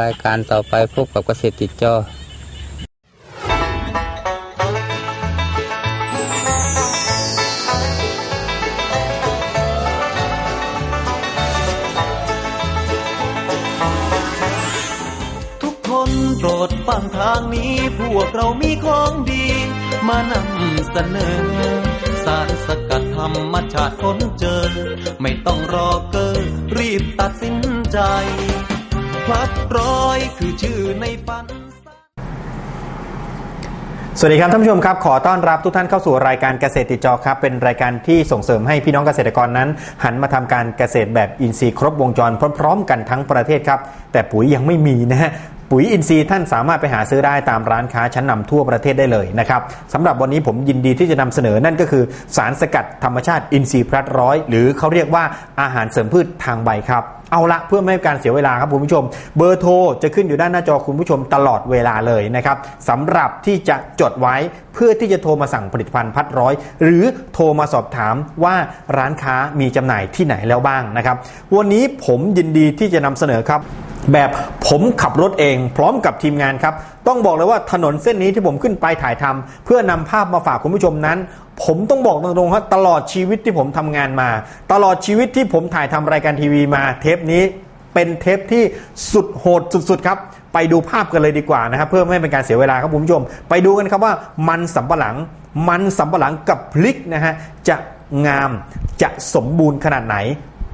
รายการต่อไปพบกับเกษตรติดจอทุกคนโปรดฟังทางนี้พวกเรามีของดี มานำเสนอ สารสกัดธรรมชาติค้นเจอ ไม่ต้องรอเกอรีบตัดสินใจ พลัดร้อยคือชื่อในฝัน สวัสดีครับท่านผู้ชมครับ ขอต้อนรับทุกท่านเข้าสู่รายการเกษตรติดจอครับ เป็นรายการที่ส่งเสริมให้พี่น้องเกษตรกรนั้น หันมาทำการเกษตรแบบอินทรีย์ครบวงจรพร้อมๆ กันทั้งประเทศครับ แต่ปุ๋ยยังไม่มีนะฮะปุ๋ยอินทรีย์ท่านสามารถไปหาซื้อได้ตามร้านค้าชั้นนำทั่วประเทศได้เลยนะครับสำหรับวันนี้ผมยินดีที่จะนำเสนอนั่นก็คือ สารสกัดธรรมชาติอินทรีย์พลัดร้อย หรือเขาเรียกว่าอาหารเสริมพืชทางใบครับเอาละเพื่อไม่ให้การเสียเวลาครับคุณผู้ชม เบอร์โทรจะขึ้นอยู่ด้านหน้าจอคุณผู้ชมตลอดเวลาเลยนะครับสำหรับที่จะจดไว้เพื่อที่จะโทรมาสั่งผลิตภัณฑ์พัดร้อย หรือโทรมาสอบถามว่าร้านค้ามีจำหน่ายที่ไหนแล้วบ้างนะครับวันนี้ผมยินดีที่จะนำเสนอครับแบบผมขับรถเองพร้อมกับทีมงานครับ ต้องบอกเลยว่าถนนเส้นนี้ที่ผมขึ้นไปถ่ายทำเพื่อนำภาพมาฝากคุณผู้ชมนั้น ผมต้องบอกตรงๆครับตลอดชีวิตที่ผมทำงานมา ตลอดชีวิตที่ผมถ่ายทำรายการทีวีมา เทปนี้เป็นเทปที่สุดโหดสุดๆครับ ไปดูภาพกันเลยดีกว่านะครับ เพื่อไม่ให้เป็นการเสียเวลาครับคุณผู้ชม ไปดูกันครับว่ามันสำปะหลัง มันสำปะหลังกับพลิกนะฮะจะงามจะสมบูรณ์ขนาดไหน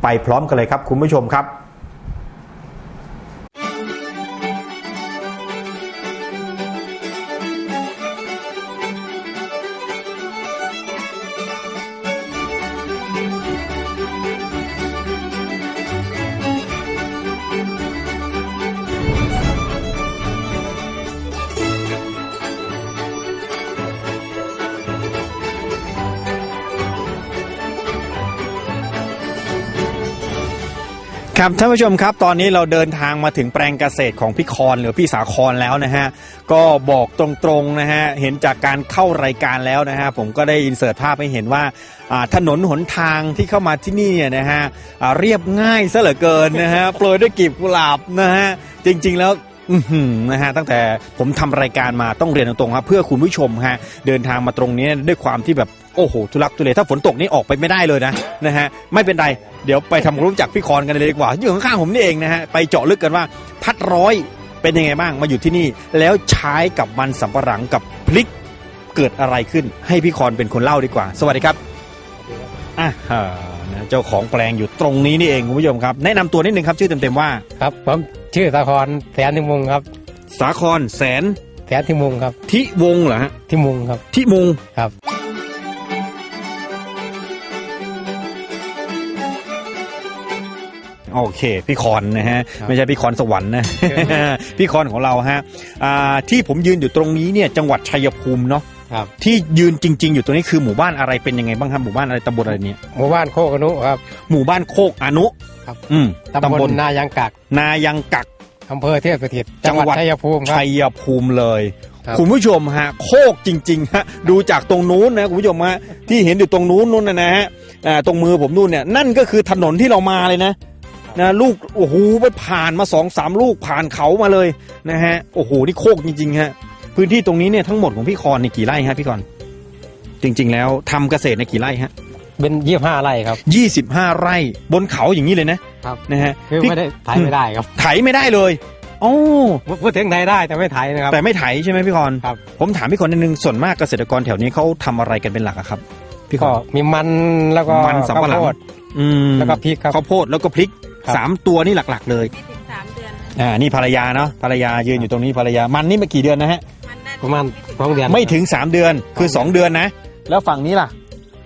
ไปพร้อมกันเลยครับคุณผู้ชมครับ ครับท่านผู้ชมครับตอนนี้เราเดินทางมาถึงแปลงเกษตรของพี่คอนหรือพี่สาครแล้วนะฮะก็บอกตรงๆนะฮะเห็นจากการเข้ารายการแล้วนะฮะผมก็ได้อินเสิร์ตภาพให้เห็นว่าอ่าถนนหนทางที่เข้ามาที่นี่เนี่ยนะฮะอ่าเรียบง่ายซะเหลือเกินนะฮะโปรยด้วยกลีบกุหลาบนะฮะจริงๆแล้ว อือหือนะฮะตั้งแต่ผมทำรายการมาต้องเรียนตรงๆครับเพื่อคุณผู้ชมฮะเดินทางมาตรงนี้ด้วยความที่แบบ โอ้โหทุลักทุเลถ้าฝนตกนี่ออกไปไม่ได้เลยนะนะฮะไม่เป็นไรเดี๋ยวไปทำความรู้จักพี่คอนกันเลยดีกว่าอยู่ข้างๆผมนี่เองนะฮะไปเจาะลึกกันว่า พัดร้อยเป็นยังไงบ้างมาอยู่ที่นี่ แล้วใช้กับมันสำปะหลังกับพลิกเกิดอะไรขึ้น ให้พี่คอนเป็นคนเล่าดีกว่า สวัสดีครับอะฮะนะเจ้าของแปลงอยู่ตรงนี้นี่เองคุณผู้ชมครับ แนะนำตัวนิดนึงครับชื่อเต็มๆว่า ครับผมชื่อสาครแสนทิมุงครับ สาครแสนแสนทิมุงครับ ทิวงศ์เหรอฮะทิมุงครับ ทิมุงครับ โอเค พี่คอนนะฮะครับไม่ใช่พี่คอนสวรรค์นะ พี่คอนของเราฮะอ่าที่ผมยืนอยู่ตรงนี้เนี่ยจังหวัดชัยภูมิเนาะครับที่ยืนจริง ๆ อยู่ตรงนี้คือหมู่บ้านอะไรเป็นยังไงบ้างครับหมู่บ้านอะไรตำบลอะไรเนี่ยหมู่บ้านโคกอนุครับ หมู่บ้านโคกอนุครับอืมตำบลนายังกัก นายังกักอำเภอเทพสถิตจัจังงหหวัวัดดชัยภูมิครับชัยภูมิเลยครับคุณผู้ชมฮะโคกจริงๆฮะดูจากตรงนู้นนะคุณผู้ชมฮะที่เห็นอยู่ตรงนู้นนู้นนะนะฮะอ่าตรงมือผมนู่นเนี่ยนั่นก็คือถนนที่เรามาเลยนะ นะลูกโอ้โหไปผ่านมาสองสามลูกผ่านเขามาเลยนะฮะโอ้โหนี่โคกจริงๆฮะพื้นที่ตรงนี้เนี่ยทั้งหมดของพี่คอนนี่กี่ไร่ฮะพี่คอนจริง ๆ แล้วทำเกษตรในกี่ไร่ฮะเป็นยี่ห้าไร่ครับยี่สิบห้าไร่บนเขาอย่างนี้เลยนะครับนะฮะคือพี่ไม่ได้ไถไม่ได้ครับไถไม่ได้เลยโอ้พูดถึงไถได้แต่ไม่ไถนะครับแต่ไม่ไถใช่ไหมพี่คอนครับผมถามพี่คอนนิดนึงส่วนมากเกษตรกรแถวนี้เขาทำอะไรกันเป็นหลักอะครับพี่คก็อนมีมันแล้วก็มันสำปะหลังข้าวโพดอืมแล้วก็พริกครับข้าวโพดแล้วก็พริก ครับ สามตัวนี่หลักๆ เลยไม่ถึงสามเดือน อ่านี่ภรรยาเนาะภรรยายืนอยู่ตรงนี้ภรรยามันนี่มากี่เดือนนะฮะมันได้ประมาณสองเดือนไม่ถึง3เดือนคือ2เดือนนะ แล้วฝั่งนี้ล่ะ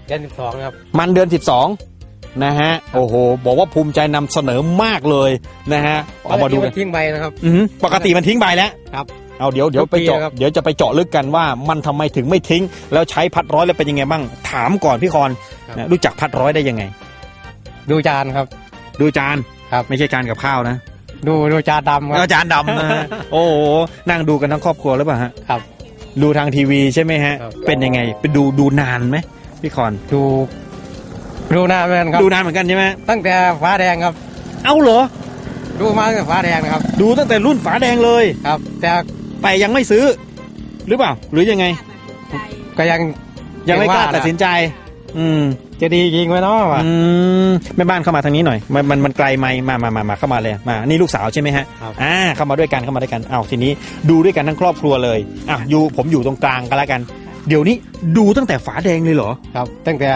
เดือนสิบสองครับ มันเดือน 12 นะฮะ โอ้โห บอกว่าภูมิใจนำเสนอมากเลยนะฮะ เอามาดูกันทิ้งใบนะครับ อือหือปกติมันทิ้งใบแล้วครับเอาเดี๋ยวเดี๋ยวทุกไปปีเจาะครับ เดี๋ยวจะไปเจาะลึกกันว่ามันทำไมถึงไม่ทิ้ง แล้วใช้พัดร้อยแล้วเป็นยังไงบ้าง ถามก่อนพี่คอนนะรู้จักพัดร้อยได้ยังไง ดูจานครับ ดูจานครับ ไม่ใช่จานกับข้าวนะดูดูจานดำครับอาจารย์ดำนะฮะโอ้โหนั่งดูกันทั้งครอบครัวหรือเปล่าฮะครับ ดูทางทีวีใช่ไหมฮะ ครับ เป็นยังไงไปดูดูนานไหมพี่คอนดูดูหน้าแมนครับ ดูนานเหมือนกันใช่ไหมตั้งแต่ฟ้าแดงครับ เอ้าเหรอ ดูมาตั้งแต่ฟ้าแดงนะครับ ดูตั้งแต่รุ่นฝาแดงเลย ครับ แต่แต่ยังไม่ซื้อ หรือเปล่า หรือยังไง ก็ยังยังไม่กล้าว่านะตัดสินใจ อืม จะดีจริงไหมเนาะวะอืมแม่บ้านเข้ามาทางนี้หน่อย มันมันมันไกลไหมมามามามาเข้ามาเลยมานี่ลูกสาวใช่ไหมฮะครับอ่าเข้ามาด้วยกันเข้ามาด้วยกันอ้าวทีนี้ดูด้วยกันทั้งครอบครัวเลยอะอยู่ผมอยู่ตรงกลางกันแล้วกัน เดี๋ยวนี้ดูตั้งแต่ฝาแดงเลยเหรอครับ ตั้งแต่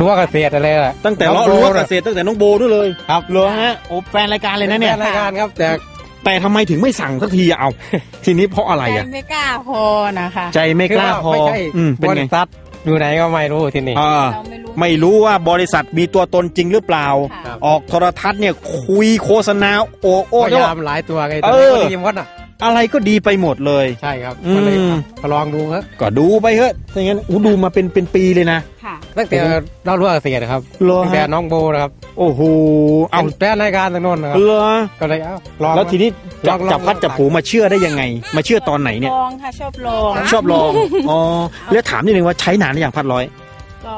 รู้ว่าเกษตรอะไรล่ะตั้งแต่น้เราองโบรู้ว่าเกน่ะษตรตั้งแต่น้องโบด้วยเลยครับเหรอฮะโอ้แฟนรายการเลยนะเนี่ยป็รายการครับแต่แต่ทำไมถึงไม่สั่งสักทีอะเอาทีนี้เพราะอะไรใจอะไม่กล้าพอนะคะ ใจไม่กล้าพอไม่ใช่อืมเป็นบไงริษัท อยู่ไหนก็ไม่รู้ที่นี่ อ่าเราไม่รู้ไม่รู้ว่าบริษัทมีตัวตนจริงหรือเปล่า ค่ะออกโทรทัศน์เนี่ยคุยโฆษณาโอ้โอ้พเรียยากว่ายามหลายตัวไงเอตัวอนี้ก็ดีหมดอะ อะไรก็ดีไปหมดเลย ใช่ครับอืมก็เลยก็ลองดูครับก็ดูไปเถอะถ้าอย่างนั้นอู้ดูมาเป็นเป็นปีเลยนะค่ะตั้งแต่เรารู้ว่าเกษตรครับเหรอตั้งแต่ฮะน้องโบนะครับ โอ้โหเอาเป็นแฟนรายการทางโน้นนะครับเหรอก็เลยเอ้าลองแล้วทีนี้จับลองลองจับพัดจับผูมาเชื่อได้ยังไง มาเชื่อตอนไหนเนี่ยลองค่ะชอบลองชอบลองอ๋อแล้วถามนิดนึงว่าใช้นานหรือยังพัดร้อยก็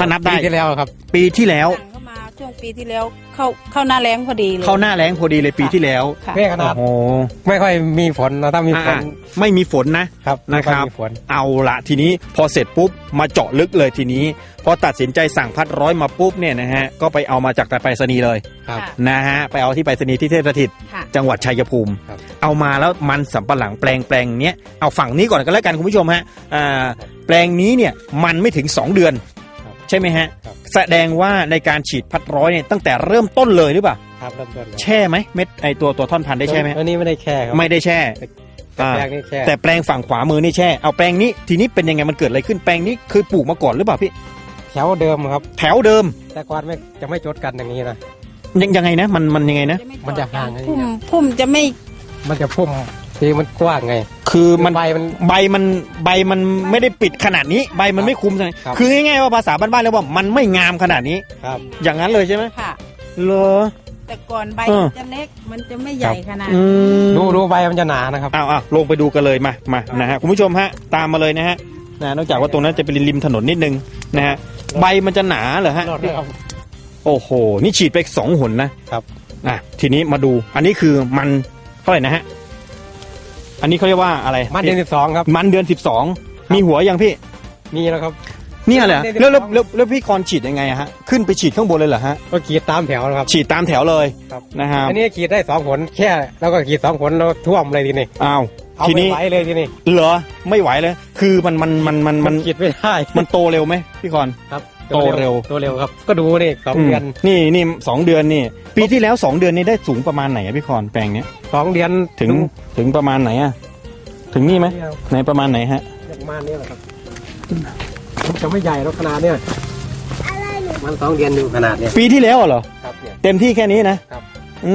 ถ้านับได้ปีที่แล้วครับ ปีที่แล้วสั่งเข้ามา ช่วงปีที่แล้วเข้าเข้าหน้าแรงพอดีเลยเข้าหน้าแรงพอดีเลยปีที่แล้วค่ะแม่ขนาดโอ้โหไม่ค่อยมีฝนนะถ้ามีฝนอ่าไม่มีฝนนะครับนะครับไม่อยมีฝนเอาละทีนี้พอเสร็จปุ๊บมาเจาะลึกเลยทีนี้ พอตัดสินใจสั่งพัดร้อยมาปุ๊บเนี่ยนะฮะก็ไปเอามาจากไปรษณีย์เลยครับค่ะนะฮะไปเอาที่ไปรษณีย์ที่เทพสถิตค่ะจังหวัดชัยภูมิครับเอามาแล้วมันสำปะหลังแปลงแปลงเนี้ยเอาฝั่งนี้ก่อนก็แล้วกันคุณผู้ชมฮะอ่าแปลงนี้เนี่ยมันไม่ถึง 2 เดือน ใช่ไหมฮะครับแสดงว่าในการฉีดพัดร้อยเนี่ยตั้งแต่เริ่มต้นเลยหรือเปล่าครับเริ่มต้นครับแช่ไหมเม็ดไอตัวตัวท่อนพันธุ์ได้แช่ไหมอันนี้ไม่ได้แช่ครับไม่ได้แช่แต่อ่าแปลงนี่แช่แต่แปลงฝั่งขวามือนี่แช่เอาแปลงนี้ทีนี้เป็นยังไงมันเกิดอะไรขึ้นแปลงนี้เคยปลูกมาก่อนหรือเปล่าพี่แถวเดิมครับ แถวเดิม แต่ก่อนไม่จะไม่จดกันอย่างนี้นะยังยังไงนะ มันมันยังไงนะ มันจะห่างไงพุ่มพุ่มจะไม่ มันจะพุ่ม ทีมันกว้างไง คือมันใบมันใบมันใบมันไม่ได้ปิดขนาดนี้ ใบมันไม่คุมขนาดนี้ครับ คือง่ายๆว่าภาษาบ้านๆแล้วว่ามันไม่งามขนาดนี้ ครับ อย่างนั้นเลยใช่ไหมค่ะ เหรอ แต่ก่อนใบเออจะเล็กมันจะไม่ใหญ่ขนาดอืมดูดูใบมันจะหนานะครับอ้าวอ้าวลงไปดูกันเลยมามานะฮะคุณผู้ชมฮะตามมาเลยนะฮะนะนอกจากว่าตรงนั้นจะเป็นริมถนนนิดนึงนะฮะใบมันจะหนาเหรอฮะรอดแล้วครับโอ้โห นี่ฉีดไปสองหนนะครับ อะทีนี้มาดูอันนี้คือมันเท่าไหร่นะฮะ อันนี้เขาเรียกว่าอะไรมันเดือนสิบสองครับ มันเดือนสิบสองมีหัวยังพี่ มีแล้วครับเนี่ยแหละมันเดือนแล้วแล้ว12แล้วแล้วพี่กรณ์ฉีดยังไงอะฮะขึ้นไปฉีดข้างบนเลยเหรอฮะก็ขีดตามแถวนะครับ ฉีดตามแถวเลยครับนะครับอันนี้ขีดได้สองผลแค่แล้วก็ขีดสองผลแล้วท่วมเลยทีนี้อ้าวเอาทีไม่นี้ไหวเลยทีนี้เหรอไม่ไหวเลย คือมันมันมันมันมัมันนขีดไม่ได้มันโตเร็วไหมพี่กรณ์ครับ โตเร็ว โตเร็วครับ ก็ดูนี่สองเดือนมนี่นี่สองเดือนนี่ ปีที่แล้วสองเดือนนี่ได้สูงประมาณไหนอะพี่กรณ์แปลงเนี้ยสองเดือนถึงถึงประมาณไหนอะถึงนี่ไหมไหนประมาณไหนฮะประมาณนี้แหละครับมันจะไม่ใหญ่แล้วขนาดเนี้ยมันสองเดือนอยู่ขนาดเนี้ยปีที่แล้วเหรอครับเนี่ยเต็มที่แค่นี้นะครับอื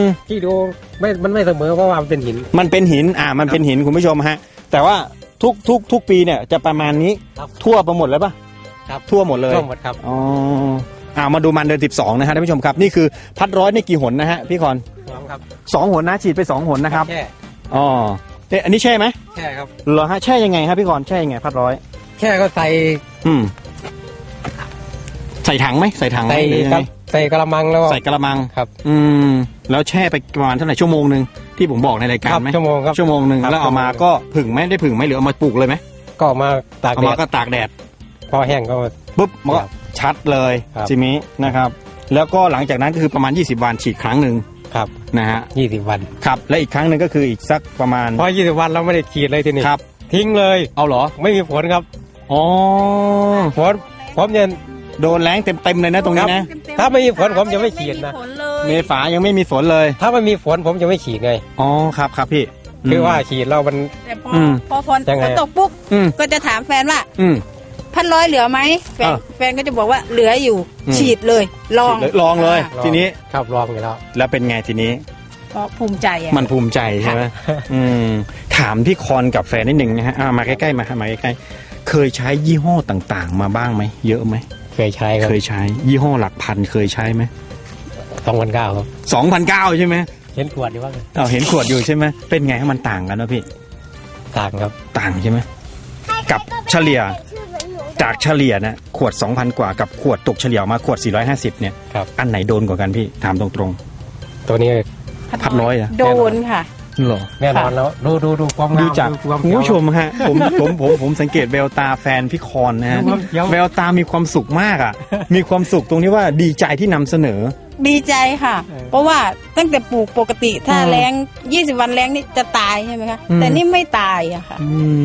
มที่ดูไม่มันไม่เสมอเพราะว่ามันเป็นหิน มันเป็นหินอ่ามันเป็นหินคุณผู้ชมฮะ แต่ว่าทุกทุกทุกปีเนี่ยจะประมาณนี้ครับทั่วไปหมดเลยปะ ครับทั่วหมดเลยท่วมหมดครับอ๋ออ่ามาดูมันเดือนสิบสองนะฮะท่านผู้ชมครับ นี่คือพัดร้อยนี่กี่หนนะฮะพี่คอนสองครับสองหนนะฉีดไปสองหนนะครับแช่อ๋อเอ๊ะอันนี้แช่ไหมแช่ครับเหรอฮะแช่ยังไงฮะพี่คอนแช่ยังไงพัดร้อย แช่ก็ใส่อืมใส่ถังไหมใส่ถังไหมใส่หรือยังครัไงบใส่กระมังแล้วก็ ใส่กระมังครับ อืมแล้วแช่ไปประมาณเท่าไหร่ชั่วโมงหนึ่งที่ผมบอกในรายการครับไหมชั่วโมงครับชั่วโมงหนึ่งครับแล้วเอามาชั่วโมงก็ผึ่งไหมได้ผึ่งไหมหรือเอามาปลูกเลยไหมก็เอามาตากเอาแดมาดก็ตากแดด พอแห้งก็ ปุ๊บมันก็ครับชัดเลยครับ จิมินะครับ แล้วก็หลังจากนั้นก็คือประมาณ 20 วันฉีดครั้งหนึ่งครับนะฮะยี่สิบวัน ครับและอีกครั้งหนึ่งก็คืออีกสักประมาณพอยี่สิบวันเราไม่ได้ขีดเลยทีนี้ครับทิ้งเลย เอาเหรอไม่มีผลครับอ๋อผลผมเนี่ยโดนแรงเต็มๆเลยนะตรงนี้นะถ้าไม่มีฝนผมจะไม่ขีดนะไม่มีผลเลยเมษายังไม่มีฝนเลยถ้าไม่มีฝนผมจะไม่ขีดไง อ๋อครับครับพี่คือว่าขีดเรามัน แต่พออืมพอฝนยังไงฝนตกปุ๊บอืมก็จะถามแฟนว่า อืม พันร้อยเหลือไหมแฟนอ่าแฟนก็จะบอกว่าเหลืออยู่ อืม ฉีดเลยลองฉีดเลย ลองเลยาทีนี้ครับลองอยู่แล้ว แล้วเป็นไงทีนี้ ก็ภูมิใจอะ มันภูมิใจใช่ไหมอืมถามพี่คอนกับแฟนนิดหนึ่งนะฮะอ่ามาใกล้ๆมามาใกล้ๆเคยใช้ยี่ห้อต่างๆ มาบ้างไหมเยอะไหมเคยใช้ครับเคยใช้ ยี่ห้อหลักพันเคยใช้ไหมสองพันเก้าครับ สองพันเก้าใช่ไหมเห็นขวดอยู่บ้างเราเห็นขวดอยู่ใช่ไหมเป็นไงให้มันต่างกันนะพี่ ต่างครับ ต่างใช่ไหมกับเฉลี่ย จากเฉลี่ยนะขวด 2,000 กว่ากับขวดตกเฉลี่ยมาขวด 450 เนี่ย ครับ อันไหนโดนกว่ากันพี่ถามตรงตัวนี้พัดร้อยอะโดนค่ะเหรอ แน่นอนแล้ว ดูดูดูความงามดูจากความคุณเขียว ผู้ชมฮะผมผมผมผมสังเกตแววตาแฟนพี่คอนนะฮะดูความเขียว แววตามีความสุขมากอะ มีความสุขตรงที่ว่าดีใจที่นำเสนอ ดีใจค่ะ เออเพราะว่าตั้งแต่ปลูกปกติถ้าอืม แรง20 วันแรงนี่จะตายใช่ไหมคะอืม แต่นี่ไม่ตายอะค่ะ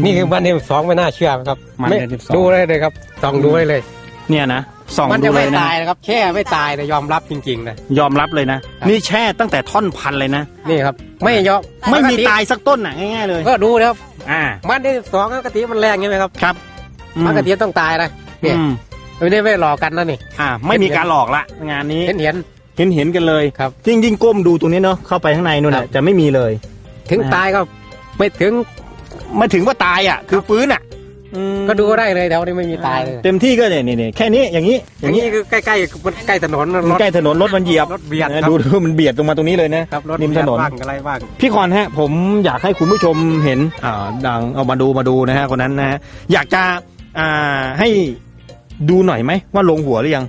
นี่คือมันเดือนสองไม่น่าเชื่อครับมันไม่เดือนสิบสอง ดูได้เลยครับส่องดูได้เลย เนี่ยนะส่องมันดูจะเลไม่ยนะ ตายนะครับ แค่ไม่ตายแต่ยอมรับจริงๆนะ ยอมรับเลยนะ ครับ นี่แช่ตั้งแต่ท่อนพันธุ์เลยนะ นี่ครับ ไม่ยอมไม่มีปกติตายสักต้นน่ะง่ายๆเลย ก็ดูนะครับ อ่า มันเดือนสองปกติมันแรงใช่ไหมครับครับอืมปกติต้องตายนะเนี่ยอืมไม่ได้ไม่หลอกกันนะนี่ อ่า ไม่มีการหลอกละงานนี้ เห็นเห็น เห็นเห็นกันเลยครับยิ่งยิ่งก้มดูตรงนี้เนาะเข้าไปข้างในนู่นครัน่ะบจะไม่มีเลย ถึงนะตายก็ไม่ถึงไม่ถึงว่าตายอะ คือฟื้นอะอืมก็ดูได้เลยแถวนี้ไม่มีตายเลยเต็มที่ก็เนี่ยเนี่ยแค่นี้อย่างนี้ออย่างย่างนี้นี้คือใกล้ๆมันใกล้ถนนมันรถใกล้ถนนรถมันเหยียบรถเบียดนะครับดูดูมันเบียดลงมาตรงนี้เลยนะ ครับรถริมถนน เบียดบ้างอะไรบ้าง พี่คอนฮะผมอยากให้คุณผู้ชมเห็นอ่าดังเอามาดูมาดูนะฮะคนนั้นนะฮะอยากจะอ่าให้ดูหน่อยไหมว่าลงหัวหรือยัง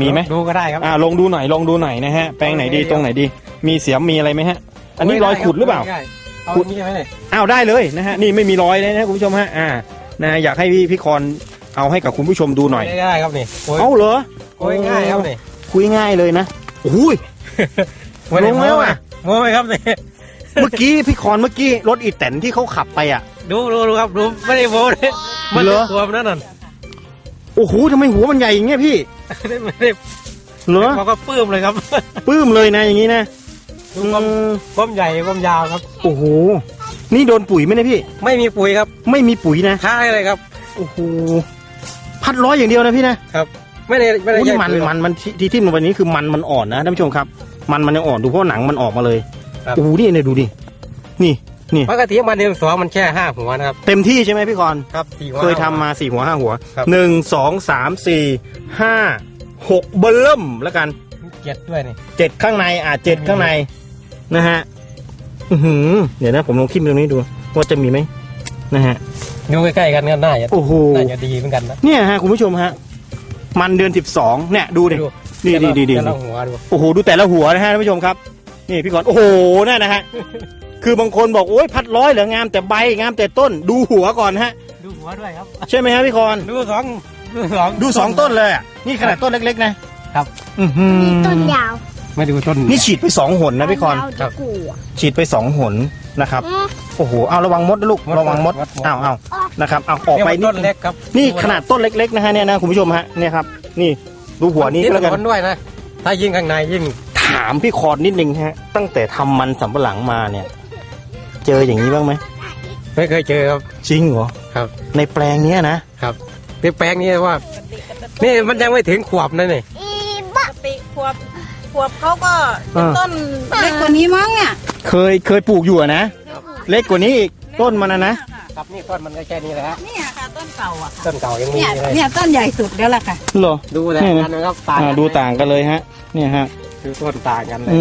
มีไหมดูก็ได้ครับ อ่าลงดูหน่อยลองดูหน่อยนะฮะแปลงไหนดีตรงไหนดี มีเสียมมีอะไรไหมฮะ อันนี้รอยขุดหรือเปล่าได้เอาขุดอย่างนี้ไหมเนี่ยอ้าวได้เลยนะฮะนี่ไม่มีรอยเลยนะคุณผู้ชมฮะอ่านะฮะอยากให้พี่พี่คอนเอาให้กับคุณผู้ชมดูหน่อยได้ได้ครับนี่โอ้ยเอาเหรอโอ้ยง่ายครับนี่คุยง่ายเลยนะโอ้ยลงแล้วอะโม้ไหมครับนี่เมื่อกี้พี่คอนเมื่อกี้รถอีแตนที่เขาขับไปอะดูดูดูครับดูไม่ได้โม้เลยมันเหรจะอตัวมันนั่นน่ะโอ้โหทำไมหัวมันใหญ่อย่างเงี้ยพี่ ไม่ได้เหรอเขาก็ปลื้มเลยครับปลื้มเลยนะอย่างนี้นะดูความอืมความใหญ่ความยาวครับโอ้โหนี่โดนปุ๋ยไหมเนี่ยพี่ ไม่มีปุ๋ยครับ ไม่มีปุ๋ยนะท้าเลยครับโอ้โหพัดร้อยอย่างเดียวนะพี่นะไม่ได้ไม่ได้โอ้ยใช้มันปุ๋ยมันมันที่ที่ทิ่มลงไปนี้คือมันมันอ่อนนะท่านผู้ชมครับ มันมันยังอ่อนดูเพราะหนังมันออกมาเลยครับโอ้โหนี่เนี่ยดูดินี่ นี่ปกติมันเดือนสองมันแค่ห้าหัวนะครับ เต็มที่ใช่ไหมพี่กรณ์ครับสี่หัว เคยทำมาสี่หัวห้าหัวครับ หนึ่งสองสามสี่ห้าหกเบลเริ่มแล้วกันเจ็ดด้วยนี่ เจ็ดข้างในอะเจ็ดข้างในนะฮะอือหือเดี๋ยวนะผมลองทิมตรงนี้ดู ว่าจะมีไหมนะฮะ ดูใกล้ๆกันก็น่าจะโอ้โห น่าจะดีเหมือนกันนะเนี่ยฮะ คุณผู้ชมฮะ มันเดือนสิบสองเนี่ยดูดิ ดีดีดีดี จะลองหัวดู โอ้โห ดูแต่ละหัวนะฮะท่านผู้ชมครับ นี่พี่กรณ์โอ้โหนั่นนะฮะ คือบางคนบอกโอ้ยพัดร้อยเหลืองามแต่ใบงามแต่ต้นดูหัวก่อนฮะ ดูหัวด้วยครับ ใช่ไหมฮะพี่กรณ์ดูสองดูสองดูสองต้นเลยอะนี่ขนาดต้นเล็กๆ นะครับ อื้อหือต้นยาวไม่ดูต้นนี่ฉีดไปสองหนนะพี่กรณ์ต้ยาวครับจะกลัวฉีดไปสองหนนะครับเอ๊ะโอ้โหเอาระวังมดนะลูกระวังมดเอาเอานะครับเอาออกไปนี่นิต้ดนเล็กครับนี่ขนาดต้นเล็กๆนะฮะเนี่ยนะคุณผู้ชมฮะเนี่ยครับนี่ดูหัวนี้ก็แล้วกันต้นด้วยนะถ้ายิ่งข้างในยิ่งถามพี่คอนนิดนึงฮะตั้งแต่ทำมันสำปะหลังมาเนี่ย เจออย่างนี้บ้างไหมไม่เคยเจอครับ จริงเหรอครับ ในแปลงเนี้ยนะครับที่แปลงนี้ว่า นี่มันยังไม่ถึงขวบนะนี่อีปกติขวบขวบเขาก็เป็นต้นเล็กกว่านี้มั้งเนี่ยเคยเคยปลูกอยู่อะนะ เล็กกว่านี้อีกต้นมันนะนะครับนี่ต้นมันก็แค่นี้แหละฮะเนี่ยค่ะต้นเก่าอะค่ะต้นเก่ายังมีเนี่ยเลยเนี่ยต้นใหญ่สุดแล้วล่ะค่ะเหรอดูแต่เนี่ยนะกันนะครับต่างอ่ากันดูต่างกันเลยฮะ เนี่ยฮะ ดูต้นต่างกันเลย อื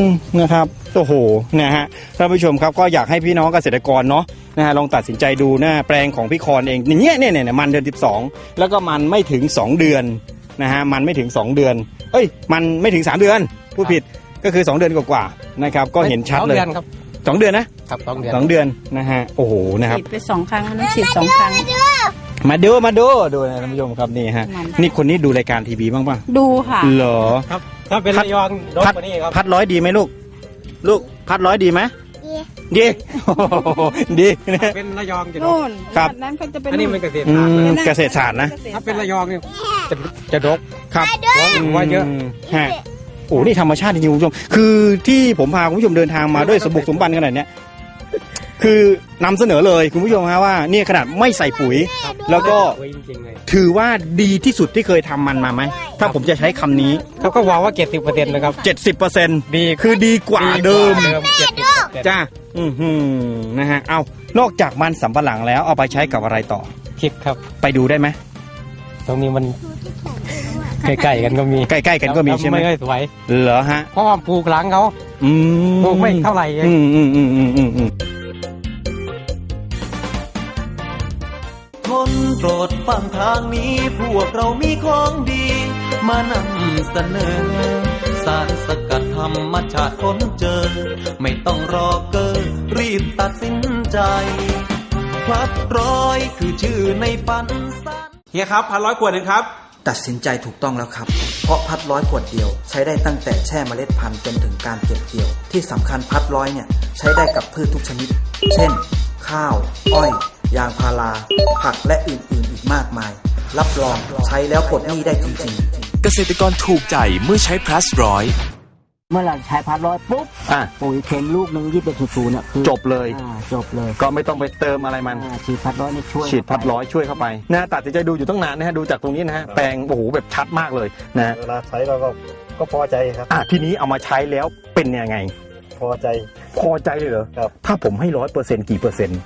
มนะครับโอ้โหนะฮะท่านผู้ชมครับก็อยากให้พี่น้องเกษตรกรเนาะนะฮะลองตัดสินใจดูนะแปลงของพี่คอนเองอย่างเงี้ยเนี่ยเนี่ยเนี่ยมันเดือน 12 แล้วก็มันไม่ถึง 2 เดือนนะฮะมันไม่ถึง 2 เดือน เอ้ย มันไม่ถึง 3 เดือนพูดผิดก็คือ 2 เดือนกว่าๆนะครับก็เห็นชัดเลยสองดือนครับ2เดือนนะครับสองเดือนสองเดือนนะฮะโอ้โหนะครับฉีดไปสองครั้งอันนั้นฉีดสองครั้งมาดูมาดูดูนะท่านผู้ชมครับนี่ฮะมันนี่คนนี้ดูรายการทีวีบ้างป่ะดูค่ะเหรอครับ ถ้าเป็นระยองดกพัดกว่านี้ครับ พัดร้อยดีไหมลูก ลูกพัดร้อยดีไหมเย่ดีโอ้โหดีนะเป็นระยองจะดกนู่นครับอันนั้นเขาจะเป็นอันนี้มันเกษตรอืศาสตร์มนะเกษตรศาสตร์นะถ้าเป็นระยองเนี่ยจะจะดกครับหัวเยอะมฮะโอ้นี่ธรรมชาติจริงๆคุณผู้ชมคือที่ผมพาคุณผู้ชมเดินทางมาด้วยสมบุกสมบันขนาดเนี้ยคือนำเสนอเลยคุณผู้ชมฮะว่านี่ขนาดไม่ใส่ปุ๋ย แล้วก็สวยจริงๆเลยถือว่าดีที่สุดที่เคยทำมันมาไหม ถ้าผมจะใช้คำนี้เขาก็บอกว่าเจ็ดสิบเปอร์เซ็นต์นะครับ70%ดีคือดีกว่าเดิมเดิมเจ็ดสิบเปอร์เซ็นต์จ้าอือหือนะฮะ เอานอกจากมันสำปะหลังแล้วเอาไปใช้กับอะไรต่อคิดครับ ไปดูได้ไหม ตรงนี้มันใกล้ๆกันก็มีใกล้ๆกันก็มีใช่ไหมไม่ค่อยสวยเหรอฮะ เพราะว่าปลูกหลังเขาอืมปลูกไม่เท่าไหร่เอง อืมอืมอืมอืมอืมอืม โปรดฟังทางนี้พวกเรามีของดี มานำเสนอ สารสกัดธรรมชาติค้นเจอ ไม่ต้องรอเกอรีบตัดสินใจพัดร้อยคือชื่อในปันสันเฮียครับพันร้อยขวดหนึ่งครับ ตัดสินใจถูกต้องแล้วครับ เพราะพัดร้อยขวดเดียว ใช้ได้ตั้งแต่แช่เมล็ดพันธุ์จนถึงการเก็บเกี่ยว ที่สำคัญพัดร้อยเนี่ยใช้ได้กับพืชทุกชนิด เช่น ข้าว อ้อย ยางพารา ผักและอื่นๆอีกมากมาย รับรองใช้แล้วปลดหนี้ได้จริงๆ เกษตรกรถูกใจเมื่อใช้ plus ร้อยเมื่อเราใช้พัดร้อยปุ๊บอะ ปุ๋ยเค็มลูกหนึ่งยี่สิบศูนย์เนี่ยคือจบเลย อ่าจบเลยก็ไม่ต้องไปเติมอะไรมัน อ่าฉีดพัดร้อยนี่ช่วยฉีดพัดร้อยช่วยเข้าไปนะตัดสินใจดูอยู่ตั้งนานนะฮะดูจากตรงนี้นะฮะแปลงโอ้โหแบบชัดมากเลยนะฮะเวลาใช้เราก็ก็พอใจครับ อะทีนี้เอามาใช้แล้วเป็นยังไง พอใจ พอใจเลยเหรอครับ ถ้าผมให้ร้อยเปอร์เซ็นต์กี่เปอร์เซ็นต์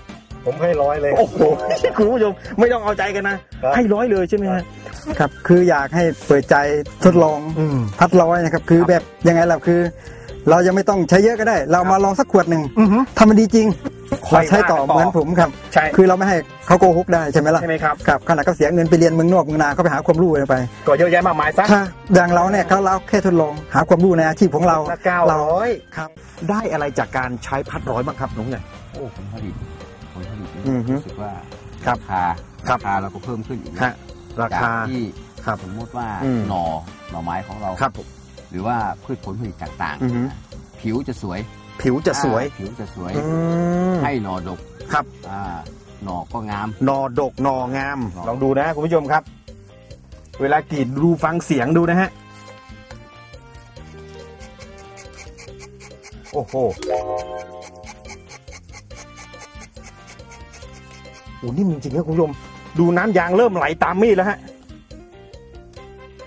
ผมให้ร้อยเลย โอ้โหคุณผู้ชมไม่ต้องเอาใจกันนะ ครับ ให้ร้อยเลยใช่ไหมฮะ ครับ คืออยากให้เปิดใจทดลองอืม พัดร้อยนะครับ คือแบบยังไงล่ะคือ เรายังไม่ต้องใช้เยอะก็ได้ เรามาลองสักขวดหนึ่งอือฮึถ้ามันดีจริงค่อยเราใช้ต่อว่ากันต่อ เหมือนผมครับ ใช่คือเราไม่ให้เขาโกหกได้ใช่ไหมล่ะใช่ไหมครับ ครับขนาดเขาเสียเงินไปเรียนเมืองนอกเมืองนาเขาไปหาความรู้อะไรไป ก็เยอะแยะมากมายซะถ้าอย่างเราเนี่ยเขาเราแค่ทดลองหาความรู้ในอาชีพของเราละเก้าเราร้อย ครับ ได้อะไรจากการใช้พัดร้อยบ้างครับน้องใหญ่โอ้ผลผลิต ผลผลิตนี่อือฮึรู้สึกว่าครับราคาครับราคาเราก็เพิ่มขึ้นอีกนะฮะราคาจากที่ครับสมมติว่าอืม หน่อหน่อไม้ของเรา ครับผม หรือว่าพืชผลผลิตต่างอือฮึๆผิวจะสวยผิวจะสวยอ่าผิวจะสวย อืมให้หน่อดกครับ อ่าหน่อก็งาม นอดกนองาม นอ ลองดูนะคุณผู้ชมครับ เวลากรีดดูฟังเสียงดูนะฮะ โอ้โห อ้นิ่มจริงๆครับคุณผู้ชมดูน้ำยางเริ่มไหลตามมีดแล้วฮะ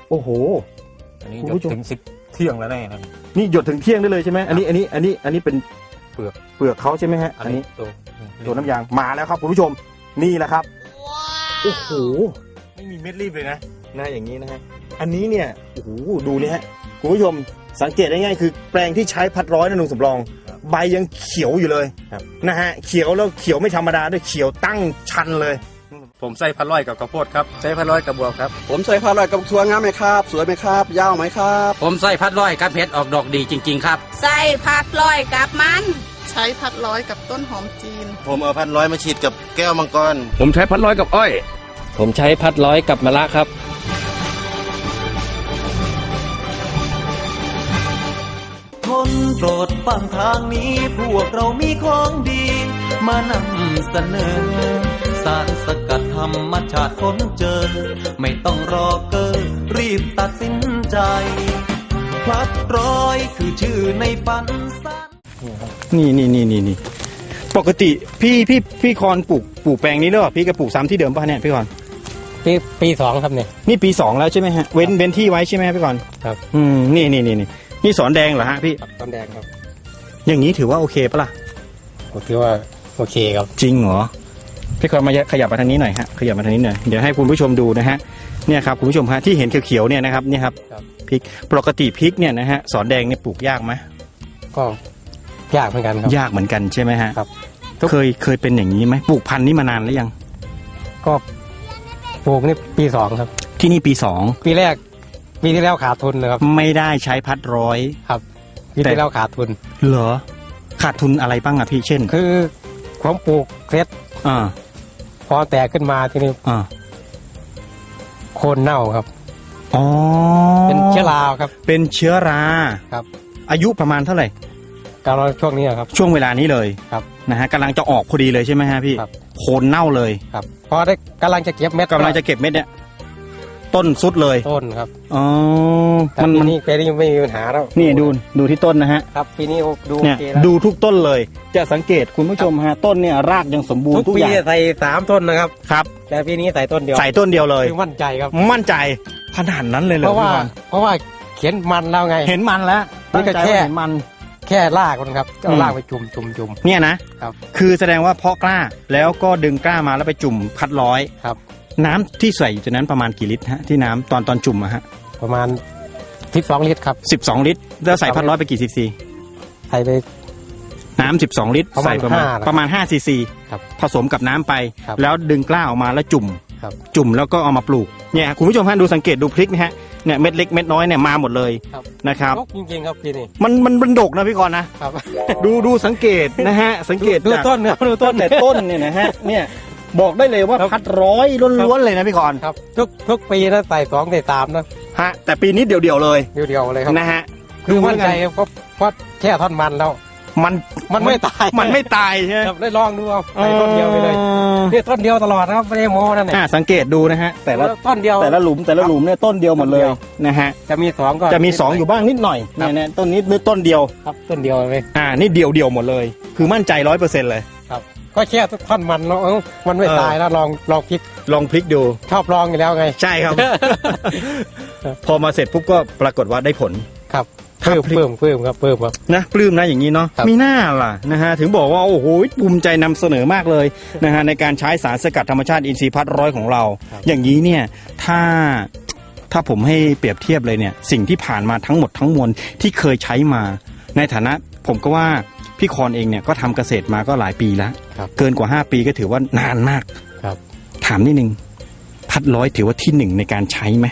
โอ้โห อันนี้คุณยผู้กชม ถึงสิบเที่ยงแล้วแน่นะนี่หยดถึงเที่ยงได้เลยใช่ไหมอันนี้อันนี้อันนี้อันนี้เป็นเปลือกเปลือกเขาใช่ไหมฮะอัอันนนี้นี้ตัวตัวน้ำยางมาแล้วครับคุณผู้ชมนี่แหละครับโอ้โหไม่มีเม็ดรีบเลยนะนะอย่างนี้นะฮะอันนี้เนี่ยโอ้โหดูนี่ฮะคุณผู้ชมสังเกตได้ง่ายคือแปลงที่ใช้พัดร้อยนะลุงสำรอง ใบยังเขียวอยู่เลยนะฮะเขียวแล้วเขียวไม่ธรรมดาด้วยเขียวตั้งชันเลยผมใส่พันร้อยกับข้าวโพดครับใส่พันร้อยกับบวบครับ ผมใส่ผ้าลอยกับทัวงามไหมครับ สวยไหมครับ ยาวไหมครับ ผมใส่พัดร้อยกับเพชรออกดอกดีจริง ๆ ครับ ใส่พัดร้อยกับมัน ใช้พัดร้อยกับต้นหอมจีน ผมเอาพันร้อยมาฉีดกับแก้วมังกร ผมใช้พัดร้อยกับอ้อย ผมใช้พัดร้อยกับมะระครับ คนโปรดฟังทางนี้พวกเรามีของดี มานำเสนอ สารสกัดธรรมชาติค้นเจอ ไม่ต้องรอเกอรีบตัดสินใจพัดร้อยคือชื่อในปันสันนี่นี่นี่นี่นี่ปกติพี่พี่พี่คอนปลูกปลูกแปลงนี้หรือเปล่าพี่ก็ปลูกซ้ำที่เดิมป่ะเนี่ยพี่คอนปีปีสองครับเนี่ยนี่ปีสองแล้วใช่ไหมฮะเว้นเว้นที่ไว้ใช่ไหมฮะพี่คอนครับอืมนี่นี่นี่นี่ นี่สอนแดงเหรอฮะพี่ต้นแดงครับอย่างนี้ถือว่าโอเคปะล่ะ ผมคิดว่าโอเคครับ จริงเหรอ พี่คอนมาขยับมาทางนี้หน่อยฮะ ขยับมาทางนี้หน่อย เดี๋ยวให้คุณผู้ชมดูนะฮะ เนี่ยครับคุณผู้ชมฮะที่เห็นเขียวๆเนี่ยนะครับเนี่ยครับครับ พริก ปกติพริกเนี่ยนะฮะสอนแดงเนี่ยปลูกยากไหมก็ยากเหมือนกันครับ ยากเหมือนกันใช่ไหมฮะครับ เคยเคยเป็นอย่างนี้ไหมปลูกพันธุ์นี้มานานแล้วยัง ก็ปลูกนี่ปีสองครับ ที่นี่ปีสองปีแรก ปีที่แล้วขาดทุนนะครับไม่ได้ใช้พัดร้อย ครับปีที่แล้วขาดทุน เหรอ ขาดทุนอะไรบ้างอะพี่เช่น คือผมปลูกเซ็ตอ่าพอแตกขึ้นมาทีนี้อ่าโคนเน่าครับอ๋อเป็นเชื้อราครับ เป็นเชื้อราครับ อายุประมาณเท่าไหร่การเราช่วงนี้ครับ ช่วงเวลานี้เลยครับนะฮะกำลังจะออกพอดีเลยใช่ไหมฮะพี่ครับโคนเน่าเลยครับพอได้กำลังจะเก็บเม็ดกำลังจะเก็บเม็ดเนี่ย ต้นสุดเลยต้นครับอ๋อแต่มันปีมันนี้ปีนี้ไม่มีปัญหาแล้วนี่ดูดูที่ต้นนะฮะครับปีนี้ดูโอเนี่ยเคแล้วดูทุกต้นเลย จะสังเกตคุณผู้ชมฮะต้นเนี่ยรากยังสมบูรทุณ์กทุกปีอย่างใส่สามต้นนะครับ ครับ แต่ปีนี้ใส่ต้นเดียวใส่ต้นเดียวเลย คือมั่นใจครับ มั่นใจขนาดนั้นเลยเหรอเพราะว่าพี่บอลเพราะว่าเขียนมันแล้วไง เห็นมันแล้วนี่ตั้งก็ใจแค่ ว่าเห็นมัน แค่ลากมันครับเอาอืมลากไปจุ่มจุ่มจุ่ม เนี่ยนะครับ คือแสดงว่าเพาะกล้าแล้วก็ดึงกล้ามาแล้วไปจุ่มพัดร้อย ครับ น้ำที่ใส่อยู่ตรงนั้นประมาณกี่ลิตรฮะที่น้ำตอนตอนจุ่มอะฮะประมาณทิศสองลิตรครับสิบสองลิตร แล้วใส่พัดร้อยไปกี่ซีซีใส่ไปน้ำสิบสองลิตรประมาณใส่ประมาณห้านะครับประมาณห้าซีซีครับผสมกับน้ำไปครับแล้วดึงกล้าออกมาแล้วจุ่มครับจุ่มแล้วก็เอามาปลูกเนี่ยคุณผู้ชมฮะดูสังเกตดูพริกนะฮะเนี่ยเม็ดเล็กเม็ดน้อยเนี่ยมาหมดเลยครับนะครับนกจริงๆครับปีนี้มันมันมันดกนะพี่กรณ์นะครับดูดูสังเกตนะฮะสังเกตดูจากต้นครับดูต้นแต่ต้นเนี่ยนะฮะเนี่ย บอกได้เลยว่าครับ พัดร้อยล้วนๆเลยนะพี่กรณ์ครับ ทุกทุกปีนะใส่สองใส่สามนะฮะ แต่ปีนี้เดี่ยวๆเลยเดียวๆเลยครับนะฮะคือมั่นใจดูครับเพราะเพราะแค่ท่อนมันแล้ว มันมันไม่ตายมันไม่ตายใช่ไหมครับได้ลองดูเอาใส่ต้นเดียวไปเลยเนี่ยต้นเดียวตลอดนะครับไม่ได้โม้นั่นเองอ่าสังเกตดูนะฮะแต่ละต้นเดียว แต่ละหลุมแต่ละหลุมเนี่ยต้นเดียวหมดเลยต้นเดียว นะฮะ จะมีสองก็ จะมีสองอยู่บ้างนิดหน่อยครับ เนี่ยเนี่ยต้นนี้ต้นเดียว ครับต้นเดียวเลย อ่า นี่เดียวเดียวหมดเลย คือมั่นใจร้อยเปอร์เซ็นต์เลยครับ ก็แค่ท่อนมันแล้วเอ้ามันไม่เออตายแล้วลองลองพลิกลองพลิกดูชอบลองอยู่แล้วไง ใช่ครับ พอมาเสร็จปุ๊บก็ปรากฏว่าได้ผลครับครับเพิ่มเพิ่มเพิ่มครับเพิ่มครับนะปลื้มนะอย่างนี้เนาะครับมีหน้าล่ะนะฮะถึงบอกว่าโอ้โหภูมิใจนำเสนอมากเลยนะฮะในการใช้สารสกัดธรรมชาติอินทรีย์พัดร้อยของเรา อย่างนี้เนี่ยถ้าถ้าผมให้เปรียบเทียบเลยเนี่ยสิ่งที่ผ่านมาทั้งหมดทั้งมวลที่เคยใช้มา ในฐานะผมก็ว่า พี่คอนเองเนี่ยก็ทำเกษตรมาก็หลายปีแล้วครับเกินกว่า 5 ปีก็ถือว่านานมากครับ ถามนิดนึงพัดร้อยถือว่าที่หนึ่งในการใช้ไหม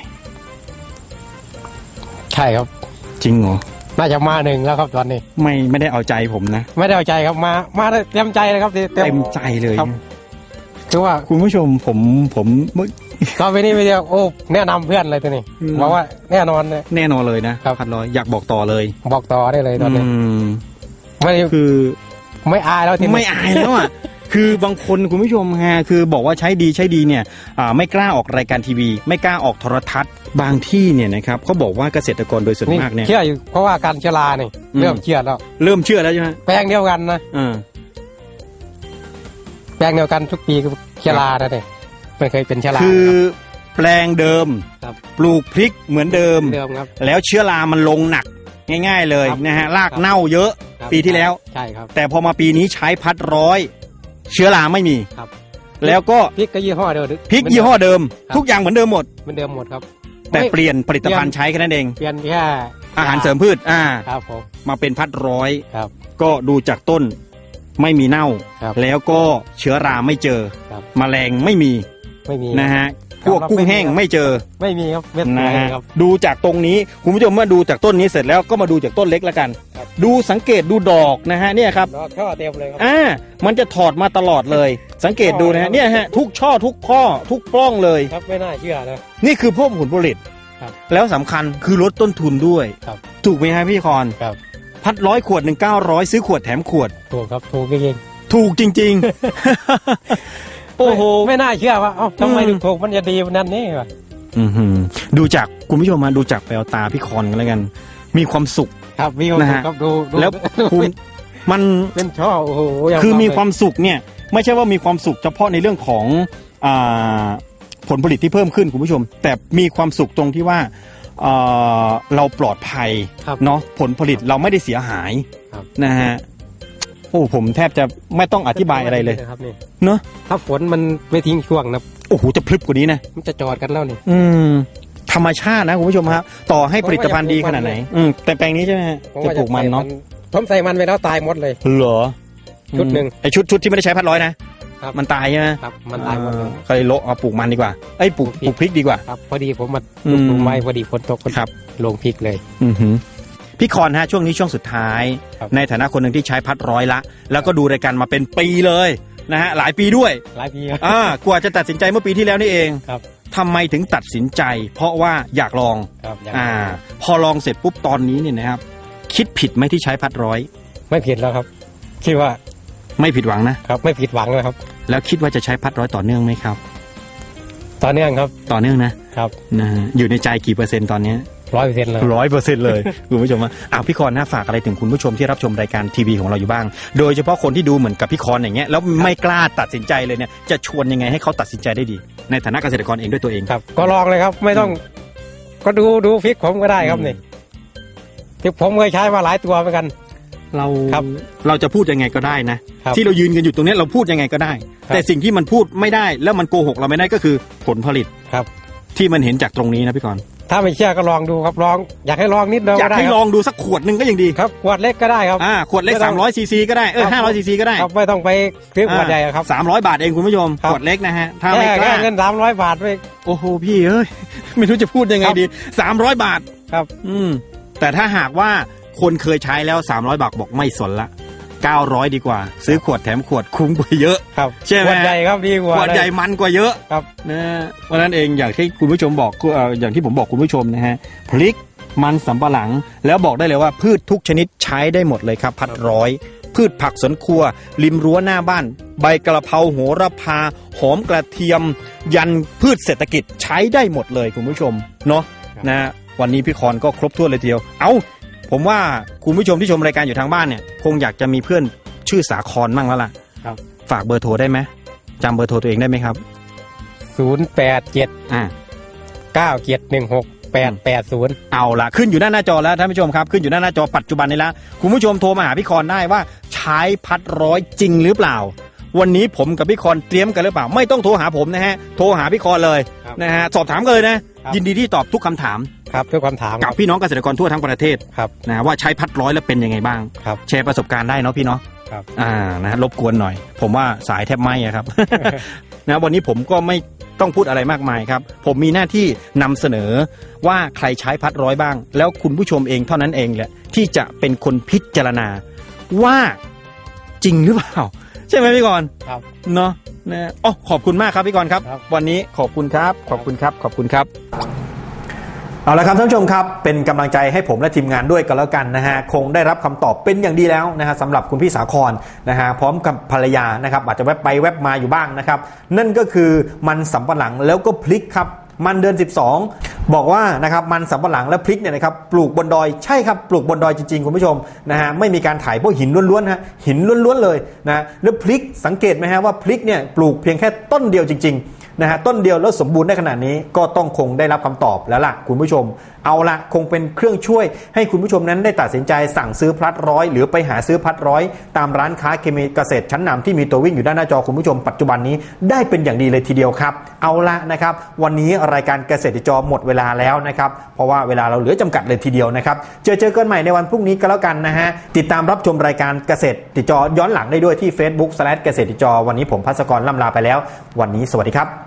ใช่ครับ จริงเหรอน่าจะมาหนึ่งแล้วครับตอนนี้ ไม่ไม่ได้เอาใจผมนะไม่ได้เอาใจครับมามาได้เต็มใจเลยครับเต็มใจเลยครับคือว่าคุณผู้ชมผมผมเมื่อตอนไปนี่ไปเดียวโอ้แนะนำเพื่อนเลยตัวนี้อืมบอกว่าแน่นอนเลยแน่นอนเลยนะครับพัดร้อยอยากบอกต่อเลย บอกต่อได้เลยตอนนี้อืม ไม่คือ ไม่อายแล้วทีนี้ไม่อายแล้วอะคือบางคนคุณผู้ชมฮะคือบอกว่าใช้ดีใช้ดีเนี่ยอ่าไม่กล้าออกรายการทีวี ไม่กล้าออกโทรทัศน์บางที่เนี่ยนะครับเขาบอกว่าเกษตรกรโดยส่วนนี่มากเนี่ยเชื่ออยู่เพราะว่าการเชื้อราเนี่ยอืมเริ่มเชื่อแล้วเริ่มเชื่อแล้วใช่ไหมแปลงเดียวกันนะอ่าแปลงเดียวกันทุกปีคือเชื้อรานะเนี่ยไม่เคยเป็นเชื้อราคือแปลงเดิมครับปลูกพริกเหมือนเดิมเดิมครับแล้วเชื้อรามันลงหนัก ง่าย ๆเลยครับนะฮะรากครับ เน่าเยอะครับปีที่แล้ว ใช่ครับ แต่พอมาปีนี้ใช้พัดร้อย เชื้อราไม่มี ครับ แล้วก็พริกก็ยี่ห้อเดิมพริกยี่ห้อเดิม ครับ ทุกอย่างเหมือนเดิมหมด เหมือนเดิมหมดครับแต่ไม่เปลี่ยนผลิตภัณฑ์ใช้แค่นั้นเอง เปลี่ยนแค่อาหารเสริมพืชอ่า ครับผมมาเป็นพัดร้อย ครับ ก็ดูจากต้นไม่มีเน่า ครับแล้วก็เชื้อราไม่เจอครับ แมลงไม่มีไม่มีนะฮะครับ พวกกุ้งแห้งไม่มีครับไม่เจอไม่มีครับเม็ดนะไหฮะครับ ดูจากตรงนี้คุณผู้ชมเมื่อดูจากต้นนี้เสร็จแล้วก็มาดูจากต้นเล็กแล้วกัน ครับ ดูสังเกตดูดอกนะฮะเนี่ยครับดอกช่อเต็มเลยครับ อ่ามันจะถอดมาตลอดเลย สังเกตดูนะฮะเนี่ยฮะทุกช่อทุกข้อทุกปล้องเลย ครับไม่น่าเชื่อนะ นี่คือเพิ่มผลผลิตครับแล้วสำคัญคือลดต้นทุนด้วย ครับ ถูกไหมฮะพี่คอนครับพัดร้อยขวดหนึ่งเก้าร้อยซื้อขวดแถมขวด ถูกครับถูกจริงถูกจริงๆๆ โอ้โหไม่ไม่น่าเชื่อว่าเอ้าทำไมอืมถึงถูกมันจะดีวันนั้นนี่วะอื้อหือดูจากคุณผู้ชมมาดูจากแววตาพี่คอนกันแล้วกัน มีความสุขครับมีความนะสุฮะขครับดูดูแล้วภูมิมันเป็นช่อโอ้โหย่งคือมีเลยความสุขเนี่ย ไม่ใช่ว่ามีความสุขเฉพาะในเรื่องของอ่าผลผลิตที่เพิ่มขึ้นคุณผู้ชม แต่มีความสุขตรงที่ว่าเอ่อเราปลอดภัยครับเนาะผลผลิตเราไม่ได้เสียหายครับนะฮะโอ้ผมแทบจะไม่ต้องอธิบายอะไรเลยครับนี่เนาะถ้าฝนมันไม่ทิ้งช่วงนะโอ้โหจะพลึบกว่านี้นะมันจะจอดกันแล้วนี่อืมธรรมชาตินะคุณผู้ชมครับต่อให้ผลิตภัณฑ์ดีขนาดไหน อืมแต่แปลงนี้ใช่ไหมฮะผมจะว่าปลูกมันเนาะผมใส่มันไปแล้วตายหมดเลยเหรอชุดหนึ่งไอชุดชุดที่ไม่ได้ใช้พัดร้อยนะครับมันตายใช่ไหมครับมันตายหมดเลยอ่าก็เลยโละเอาปลูกมันดีกว่าเอ้ยปลูกปลูกพริกปลูกพริกดีกว่าครับพอดีผมมาอืมลูกปลูกไม้พอดีฝนตกก็ครับลงพริกเลย อือหือ พี่คอนฮะช่วงนี้ช่วงสุดท้าย ครับในฐานะคนหนึ่งที่ใช้พัดร้อยละ แล้วก็ดูรายการมาเป็นปีเลยนะฮะหลายปีด้วยหลายปีครับ อ่ากว่าจะตัดสินใจเมื่อปีที่แล้วนี่เองครับ ทำไมถึงตัดสินใจ เพราะว่าอยากลอง ครับอย่างอ่า พอลองเสร็จปุ๊บตอนนี้เนี่ยนะครับ คิดผิดไหมที่ใช้พัดร้อย ไม่ผิดแล้วครับคิดว่าไม่ผิดหวังนะ ครับไม่ผิดหวังเลยครับ แล้วคิดว่าจะใช้พัดร้อยต่อเนื่องไหมครับ ตอนเนี้ยครับต่อเนื่องนะครับ นะฮะอยู่ในใจกี่เปอร์เซ็นต์ตอนเนี้ย ร้อยเปอร์เซ็นต์เลยร้อยเปอร์เซ็นต์เลยคุณผู้ชมว่าอ้าวพี่คอนนะฝากอะไรถึงคุณผู้ชมที่รับชมรายการทีวีของเราอยู่บ้าง โดยเฉพาะคนที่ดูเหมือนกับพี่คอนอย่างเงี้ยแล้วไม่กล้าตัดสินใจเลยเนี่ยจะชวนยังไงให้เขาตัดสินใจได้ดี ในฐานะเกษตรกรเองด้วยตัวเองครับ ก็ลองเลยครับไม่ต้อง ก็ดูดูพริกผมก็ได้ครับนี่ที่ผมเคยใช้มาหลายตัวเหมือนกัน เราครับเราจะพูดยังไงก็ได้นะครับที่เรายืนกันอยู่ตรงเนี้ยเราพูดยังไงก็ได้ครับแต่สิ่งที่มันพูดไม่ได้ แล้วมันโกหกเราไม่ได้ก็คือผลผลิตครับ ที่มันเห็นจากตรงนี้นะพี่กรณ์ ถ้าไม่เชื่อก็ลองดูครับลอง อยากให้ลองนิดเดียวอยากก็ได้ให้ครับลองดูสักขวดหนึ่งก็ยังดีครับขวดเล็กก็ได้ครับ อ่าขวดเล็กไม่ต้อง300ซีซีก็ได้เออครับ 500ซีซีก็ได้ครับไม่ต้องไปซื้อขวดใหญ่ครับ สามร้อยบาทเองคุณผู้ชมครับ ขวดเล็กนะฮะถ้าแค่ไม่กแค่ล้าเงินสามร้อยบาทไป โอ้โหพี่เอ้ย ไม่รู้จะพูดยังไงครับดีสามร้อยบาทครับ อืมแต่ถ้าหากว่าคนเคยใช้แล้วสามร้อยบาทบอกไม่สนละ เก้าร้อยดีกว่า ซื้อขวดแถมขวดคุ้มกว่าเยอะครับใช่ไหมขวดใหญ่ครับดีกว่าขวดใหญ่เลยมันกว่าเยอะครับนะเพราะฉะนั้นเองอย่างที่คุณผู้ชมบอกเอ่ออย่างที่ผมบอกคุณผู้ชมนะฮะพริกมันสำปะหลังแล้วบอกได้เลยว่าพืชทุกชนิดใช้ได้หมดเลยครับ พัดร้อย พืชผักสวนครัว ริมรั้วหน้าบ้าน ใบกระเพราโหระพา หอมกระเทียม ยันพืชเศรษฐกิจใช้ได้หมดเลยคุณผู้ชมเนาะนะวันนี้พี่คอนก็ครบถ้วนเลยทีเดียว เอา ผมว่าคุณผู้ชมที่ชมรายการอยู่ทางบ้านเนี่ย คงอยากจะมีเพื่อนชื่อสาครมั่งแล้วล่ะครับ ฝากเบอร์โทรได้ไหมจำเบอร์โทรตัวเองได้ไหมครับศูนย์แปดเจ็ดอ่า เก้าเจ็ดหนึ่งหกแปดแปดศูนย์เอาละขึ้นอยู่หน้าหน้าจอแล้วท่านผู้ชมครับ ขึ้นอยู่หน้าหน้าจอปัจจุบันนี้แล้วคุณผู้ชมโทรมาหาพี่คอนได้ว่าใช้พัดร้อยจริงหรือเปล่า วันนี้ผมกับพี่คอนเตรียมกันหรือเปล่า ไม่ต้องโทรหาผมนะฮะ โทรหาพี่คอนเลยนะฮะสอบถามกันเลยนะ ยินดีที่ตอบทุกคำถามครับด้วยความถามกับพี่น้องเกษตรกรทั่วทั้งประเทศครับนะว่าใช้พัดร้อยแล้วเป็นยังไงบ้าง ครับแชร์ประสบการณ์ได้เนาะพี่เนาะครับอ่านะฮะรบกวนหน่อย ผมว่าสายแทบไหมอะครับนะวันนี้ผมก็ไม่ต้องพูดอะไรมากมายครับ ผมมีหน้าที่นำเสนอว่าใครใช้พัดร้อยบ้าง แล้วคุณผู้ชมเองเท่านั้นเองแหละที่จะเป็นคนพิจารณาว่าจริงหรือเปล่า ใช่ไหมพี่กรณ์ครับ เนาะนะอ๋อขอบคุณมากครับพี่กรณ์ครับ ครับ วันนี้ขอบคุณครับ ขอบคุณครับ ขอบคุณครับ เอาละครับท่านผู้ชมครับ เป็นกำลังใจให้ผมและทีมงานด้วยกันแล้วกันนะฮะคงได้รับคำตอบเป็นอย่างดีแล้วนะฮะสำหรับคุณพี่สาครนะฮะพร้อมกับภรรยานะครับอาจจะแวบไปแวบมาอยู่บ้างนะครับ นั่นก็คือมันสำปะหลังแล้วก็พลิกครับ มันเดือน 12 บอกว่านะครับมันสำปะหลังและพลิกเนี่ยนะครับปลูกบนดอยใช่ครับปลูกบนดอยจริงๆคุณผู้ชมนะฮะไม่มีการถ่ายพวกหินล้วนๆฮะหินล้วนๆเลยนะแล้วพลิกสังเกตไหมฮะว่าพลิกเนี่ยปลูกเพียงแค่ต้นเดียวจริงๆนะฮะต้นเดียวแล้วสมบูรณ์ได้ขนาดนี้ก็ต้องคงได้รับคำตอบแล้วล่ะคุณผู้ชม เอาละคงเป็นเครื่องช่วยให้คุณผู้ชมนั้นได้ตัดสินใจสั่งซื้อพลัดร้อย หรือไปหาซื้อพลัดร้อย ตามร้านค้าเคมีเกษตรชั้นนำที่มีตัววิ่งอยู่ด้านหน้าจอคุณผู้ชมปัจจุบันนี้ได้เป็นอย่างดีเลยทีเดียวครับ เอาละนะครับ วันนี้รายการเกษตรจอหมดเวลาแล้วนะครับ เพราะว่าเวลาเราเหลือจำกัดเลยทีเดียวนะครับ เจอเจอกันใหม่ในวันพรุ่งนี้ก็แล้วกันนะฮะติดตามรับชมรายการเกษตรจอย้อนหลังได้ด้วยที่ Facebook เกษตรจอวันนี้ผมพัสกรล่ำลาไปแล้ว วันนี้สวัสดีครับ